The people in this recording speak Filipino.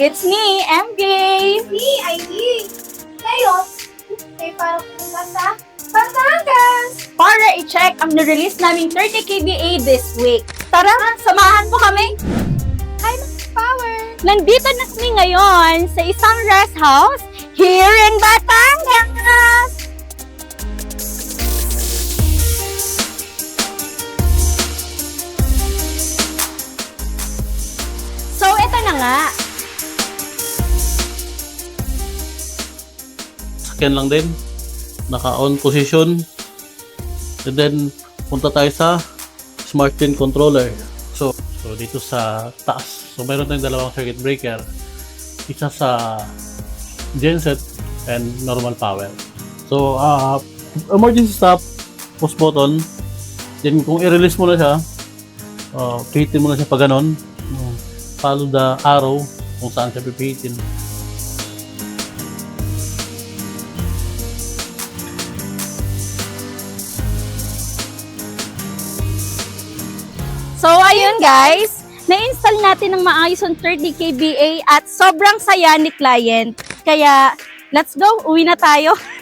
It's me, MJ! Me, ID. Ngayon, ay para pumunta sa Batangas. Para i-check ang nirelease naming 30 kVA this week. Tara, samahan mo kami! Hi, Power. Nandito na kami ngayon sa isang rest house here in Batangas! Nga. Sakyan lang din. Naka-on position. And then, punta tayo sa Smart Pin Controller. So, so dito sa taas. So, mayroon tayong dalawang circuit breaker. Isa sa genset and normal power. So, uh, emergency stop, push button. Then, kung i-release mo na siya, uh, pihitin mo na siya pa ganon. Follow the arrow kung saan siya pipihitin. So, ayun guys, na-install natin ng maayos ang 30 kVA at sobrang saya ni client. Kaya, let's go, uwi na tayo.